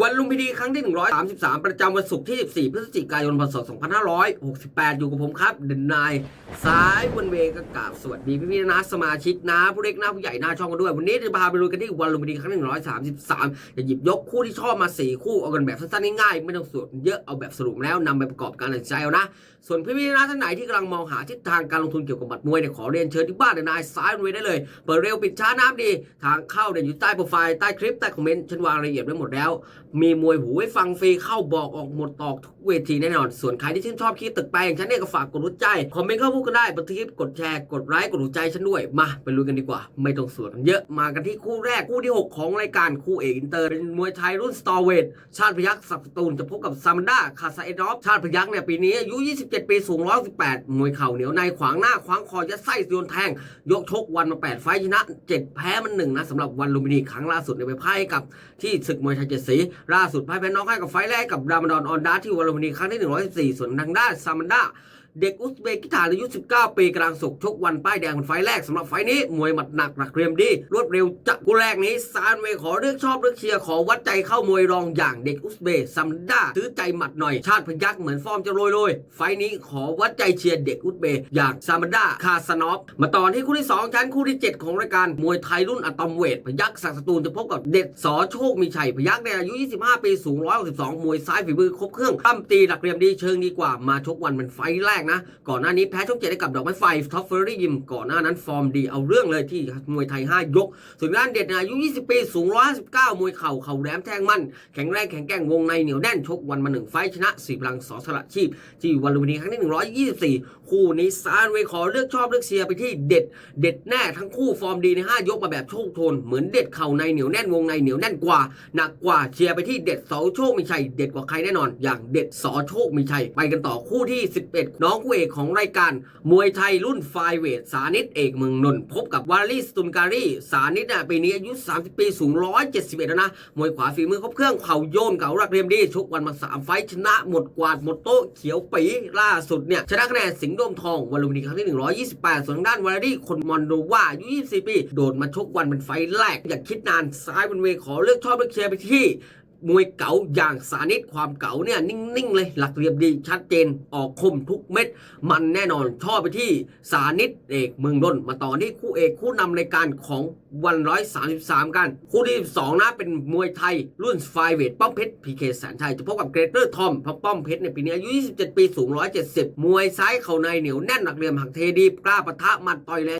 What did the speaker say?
วันลุมพินีครั้งที่ 133 ประจำวันศุกร์ที่ 14 พฤศจิกายน พศ 2568 อยู่กับผมครับเดนนาย ซ้ายวันเวก็กราบสวัสดีพี่ๆนะสมาชิกนะผู้เล็กนะผู้ใหญ่หน้าช่องกันด้วย วันนี้จะพาไปดูกันที่วันลุมพินีครั้งที่133จะหยิบยกคู่ที่ชอบมา4คู่เอากันแบบสั้นๆง่ายๆไม่ต้องสวดเยอะเอาแบบสรุปแล้วนำไปประกอบการตัดสินใจเอานะ ส่วนพี่ๆนะท่านไหนที่กำลังมองหาทิศทางการลงทุนเกี่ยวกับบัตรมวยเนี่ยขอเรียนเชิญที่บ้านเดนายซ้ายวันเวได้เลยเปิดเร็วปิดช้าน้ำดี ทางเข้าเนี่ยอยู่ใต้โปรไฟล์ใต้คลิปใต้คอมเมนต์ฉันวางรายละเอียดไว้หมดแล้ว มีมวยหูไว้ฟังฟรีเข้าบอกออกหมดตอกทุกเวทีแน่นอน ส่วนใครที่ชื่นชอบคลิปตึกแปอย่างฉันเนี่ยก็ฝากกดรู้ใจคอมเมนต์เข้าพูดกันได้บันทึกกดแชร์กดไลค์กดหัวใจฉันด้วยมาไปลุยกันดีกว่า ไม่ต้องสวดกันเยอะมากันที่คู่แรกคู่ที่ 6 ของรายการคู่เอกอินเตอร์เป็นมวยไทยรุ่นสตอร์เวทชาติพยักษ์สับตูนจะพบกับซามันดาคาซาเอดอฟชาติพยักษ์เนี่ยปีนี้อายุ 27 ปีสูง 118 มวยเข่าเหนียวในขวางหน้าขวางคอยัดไส้โยนแทง ยกชกวันมา 8 ไฟชนะ 7 แพ้มันหนึ่งนะสำหรับวันลุมพินีครั้งล่าสุดเนี่ยไปพ่ายกับที่ศึกมวยไทยเจ็ดสีล่าสุดพ่ายแพ้น็อกให้กับไฟแรกกับรามดอนออนดาที่วันลุมพินีครั้งที่114ส่วนทางด้านซามันดา เด็กอุซเบกิสถานอายุ 19 ปีกลางสุกชกวันป้ายแดงเป็นไฟแรกสำหรับไฟนี้ มวยหมัดหนักหลักเรียมดี รวดเร็วจัดกูแรกนี้ ซานเวขอเลือกชอบเลือกเชียร์ขอวัดใจเข้ามวยรองอย่างเด็กอุซเบซัมด้าซื้อใจหมัดหน่อย ชาติพยักษ์เหมือนฟอร์มจะโรยโรยไฟนี้ขอวัดใจเชียร์เด็กอุซเบอย่างซามด้าคาสนอฟมาต่อที่คู่ที่ 2 ชั้นคู่ที่ 7 ของรายการมวยไทยรุ่นอะตอมเวทพยักษ์ศักดิ์สตูลจะพบกับเด็ดสอโชคมีชัยพยักษ์เนี่ยอายุ 25 ปีสูง 162 มวยซ้ายฝีมือครบเครื่องปั้มตีหลักเรียมดีเชิงดีกว่ามาชกวันเป็นไฟแรกนะ ก่อนหน้านี้แพ้ชกเจ็ดให้กับดอกไม้ไฟท็อปเฟอร์รี่ยิมก่อนหน้านั้นฟอร์มดีเอาเรื่องเลยที่มวยไทย 5 ยก ส่วนด้านเด็ดอายุ 20 ปีสูง 159 มวยเข่าเข่าแหลมแทงมั่น แข็งแรงแข็งแกร่งวงในเหนียวแน่นชกวันมาหนึ่งไฟชนะสีพลังสอสละชีพ ที่วันลุมพินีครั้งที่ 124 คู่นี้ซานเวย์ขอเลือกชอบเลือกเชียร์ไปที่เด็ด เด็ดแน่ทั้งคู่ฟอร์มดีใน 5 ยกมาแบบโชคโชนเหมือนเด็ดเข่าในเหนียวแน่นวงในเหนียวแน่นกว่าหนักกว่าเชียร์ไปที่เด็ดเสาโชคมีชัยเด็ดกว่าใครแน่นอน อย่างเด็ดสอโชคมีชัยไปกันต่อคู่ที่ 11 น้ององคู่เอกของรายการ มวยไทยรุ่นไฟเวทสานิตเอกเมืองนนท์พบกับวาลีสตุนการีสานิตน่ะปีนี้อายุ 30 ปีสูง 171 แล้วนะ มวยขวาฝีมือครบเครื่องเข่าโยนเก่ารักเรียมดี ชกวันมา 3 ไฟชนะหมดกวาดหมดโต๊ะเขียวปีล่าสุดเนี่ย ชนะคะแนนสิงห์โดมทองวันลุมพินีครั้งที่ 128 ส่วนทางด้านวาลีคนมอนโดว่าอายุ 24 ปี โดดมาชกวันเป็นไฟแรก อย่าคิดนานซ้ายบนเวย์ขอเลือกชอบเลือกเชียร์ไปที่ มวยเก๋าอย่างสานิตความเก๋าเนี่ยนิ่งๆเลยหลักเรียบดีชัดเจนออกคมทุกเม็ด มันแน่นอนชอบไปที่สานิตเอกเมืองนนมาต่อที่คู่เอกคู่นำรายการของวันร้อยสามสิบสามกัน คู่ที่สองนะเป็นมวยไทยรุ่นไฟเวทป้อมเพชรพีเคแสนชัยจะพบกับเกรเตอร์ทอมพระป้อมเพชรในปีนี้อายุ 27 ปีสูง 170 มวยซ้ายเข่าในเหนียวแน่นหนักเหลี่ยมหักเทดีกล้าปะทะมัดต่อยแรง